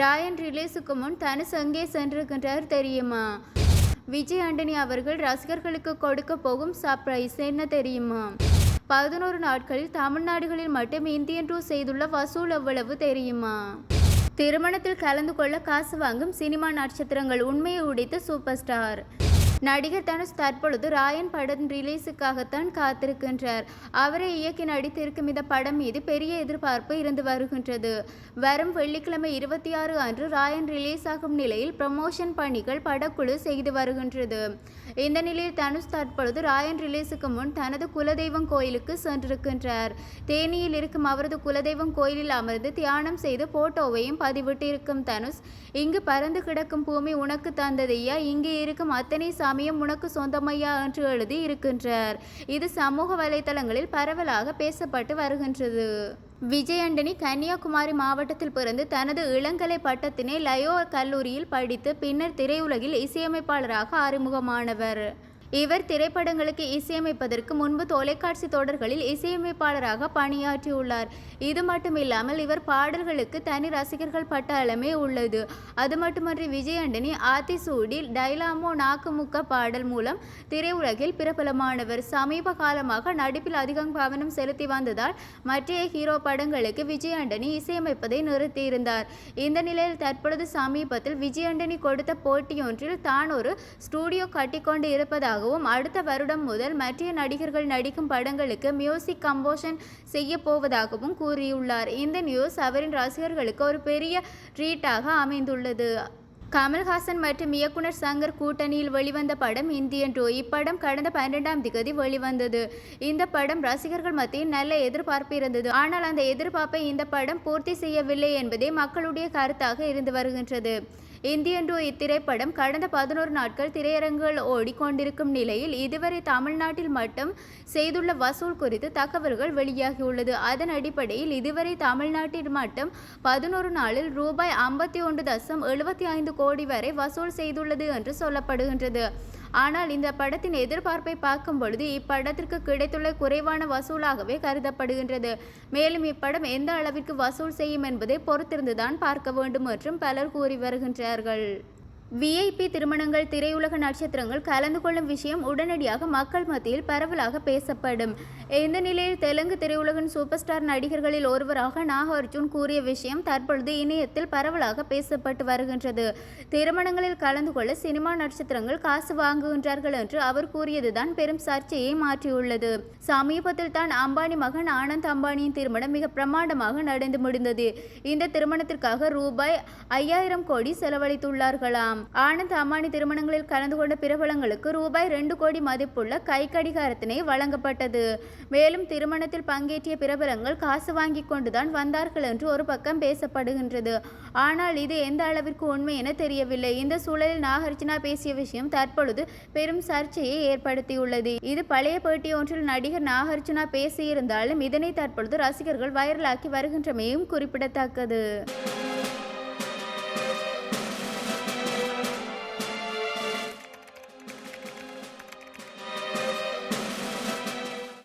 ராயன் ரிலீஸுக்கு முன் தனுஷ் அங்கே சென்றிருக்கின்றார் தெரியுமா? விஜய் ஆண்டனி அவர்கள் ரசிகர்களுக்கு கொடுக்க போகும் சர்ப்ரைஸ் என்ன தெரியுமா? பதினோரு நாட்களில் தமிழ்நாடுகளில் மட்டும் இந்தியன் டூ செய்துள்ள வசூல் எவ்வளவு தெரியுமா? திருமணத்தில் கலந்து கொள்ள காசு வாங்கும் சினிமா நட்சத்திரங்கள் உண்மையை உடைத்த சூப்பர் ஸ்டார் நடிகர் தனுஷ் தற்பொழுது ராயன் படம் ரிலீஸுக்காகத்தான் காத்திருக்கின்றார். அவரை இயக்கி நடித்திருக்கும் இந்த படம் மீது பெரிய எதிர்பார்ப்பு இருந்து வருகின்றது. வரும் வெள்ளிக்கிழமை இருபத்தி ஆறு அன்று ராயன் ரிலீஸ் ஆகும் நிலையில் ப்ரமோஷன் பணிகள் படக்குழு செய்து வருகின்றது. இந்த நிலையில் தனுஷ் தற்பொழுது ராயன் ரிலீஸுக்கு முன் தனது குலதெய்வம் கோயிலுக்கு சென்றிருக்கின்றார். தேனியில் இருக்கும் அவரது குலதெய்வம் கோயிலில் அமர்ந்து தியானம் செய்து போட்டோவையும் பதிவிட்டிருக்கும் தனுஷ் இங்கு பறந்து கிடக்கும் பூமி உனக்கு தந்ததையா இங்கே இருக்கும் அத்தனை சாமியும் உனக்கு சொந்தமையா என்று எழுதி இருக்கின்றார். இது சமூக வலைதளங்களில் பரவலாக பேசப்பட்டு வருகின்றது. விஜயண்டனி கன்னியாகுமரி மாவட்டத்தில் பிறந்து தனது இளங்கலை பட்டத்தினை லயோ கல்லூரியில் படித்து பின்னர் திரையுலகில் இசையமைப்பாளராக அறிமுகமானவர். இவர் திரைப்படங்களுக்கு இசையமைப்பதற்கு முன்பு தொலைக்காட்சி தொடர்களில் இசையமைப்பாளராக பணியாற்றியுள்ளார். இது மட்டுமில்லாமல் இவர் பாடல்களுக்கு தனி ரசிகர்கள் பட்டாளமே உள்ளது. அது மட்டுமன்றி விஜயண்டனி ஆத்திசூடி டைலாமோ நாக்குமுக்க பாடல் மூலம் திரையுலகில் பிரபலமானவர். சமீப காலமாக நடிப்பில் அதிகம் கவனம் செலுத்தி வந்ததால் மற்றைய ஹீரோ படங்களுக்கு விஜயண்டனி இசையமைப்பதை நிறுத்தியிருந்தார். இந்த நிலையில் தற்பொழுது சமீபத்தில் விஜயண்டனி கொடுத்த போட்டியொன்றில் தான் ஒரு ஸ்டூடியோ கட்டிக்கொண்டு இருப்பதாக வருவதாகவும் அடுத்த வருடம் முதல் மற்ற நடிகர்கள் நடிக்கும் படங்களுக்கு மியூசிக் கம்போஷன் செய்ய போவதாகவும் கூறியுள்ளார். இந்த நியூஸ் அவரின் ரசிகர்களுக்கு ஒரு பெரிய ட்ரீட்டாக அமைந்துள்ளது. கமல்ஹாசன் மற்றும் இயக்குனர் சங்கர் கூட்டணியில் வெளிவந்த படம் இந்தியன் டூ. இப்படம் கடந்த பன்னிரெண்டாம் திகதி வெளிவந்தது. இந்த படம் ரசிகர்கள் மத்தியில் நல்ல எதிர்பார்ப்பு இருந்தது. ஆனால் அந்த எதிர்பார்ப்பை இந்த படம் பூர்த்தி செய்யவில்லை என்பதே மக்களுடைய கருத்தாக இருந்து வருகின்றது. இந்தியன் இத்திரைப்படம் கடந்த பதினோரு நாட்கள் திரையரங்குகள் ஓடிக்கொண்டிருக்கும் நிலையில் இதுவரை தமிழ்நாட்டில் மட்டும் செய்துள்ள வசூல் குறித்து தகவல்கள் வெளியாகியுள்ளது. அதன் அடிப்படையில் இதுவரை தமிழ்நாட்டில் மட்டும் பதினோரு நாளில் ரூபாய் ஐம்பத்தி ஒன்று தசம் எழுபத்தி ஐந்து கோடி வரை வசூல் செய்துள்ளது என்று சொல்லப்படுகின்றது. ஆனால் இந்த படத்தின் எதிர்பார்ப்பை பார்க்கும் பொழுது இப்படத்திற்கு கிடைத்துள்ள குறைவான வசூலாகவே கருதப்படுகின்றது. மேலும் இப்படம் எந்த அளவிற்கு வசூல் செய்யும் என்பதை பொறுத்திருந்துதான் பார்க்க வேண்டும் என்றும் பலர் கூறி வருகின்றார்கள். விஐபி திருமணங்கள் திரையுலக நட்சத்திரங்கள் கலந்து கொள்ளும் விஷயம் உடனடியாக மக்கள் மத்தியில் பரவலாக பேசப்படும். இந்த நிலையில் தெலுங்கு திரையுலகின் சூப்பர் ஸ்டார் நடிகர்களில் ஒருவராக நாக அர்ஜுன் கூறிய விஷயம் தற்பொழுது இணையத்தில் பரவலாக பேசப்பட்டு வருகின்றது. திருமணங்களில் கலந்து கொள்ள சினிமா நட்சத்திரங்கள் காசு வாங்குகின்றார்கள் என்று அவர் கூறியதுதான் பெரும் சர்ச்சையை மாற்றியுள்ளது. சமீபத்தில் தான் அம்பானி மகன் ஆனந்த் அம்பானியின் திருமணம் மிக பிரமாண்டமாக நடந்து முடிந்தது. இந்த திருமணத்திற்காக ரூபாய் ஐயாயிரம் கோடி செலவழித்துள்ளார்களாம். ஆனந்த் அம்மானி திருமணங்களில் கலந்து கொண்ட பிரபலங்களுக்கு ரூபாய் ரெண்டு கோடி மதிப்புள்ள கை கடிகாரத்தினை வழங்கப்பட்டது. மேலும் திருமணத்தில் பங்கேற்றிய பிரபலங்கள் காசு வாங்கி கொண்டுதான் வந்தார்கள் என்று ஒரு பக்கம் பேசப்படுகின்றது. ஆனால் இது எந்த அளவிற்கு உண்மை என தெரியவில்லை. இந்த சூழலில் நாகார்ஜுனா பேசிய விஷயம் தற்பொழுது பெரும் சர்ச்சையை ஏற்படுத்தியுள்ளது. இது பழைய பேட்டி ஒன்றில் நடிகர் நாகார்ஜுனா பேசியிருந்தாலும் இதனை தற்பொழுது ரசிகர்கள் வைரலாக்கி வருகின்றமையும் குறிப்பிடத்தக்கது.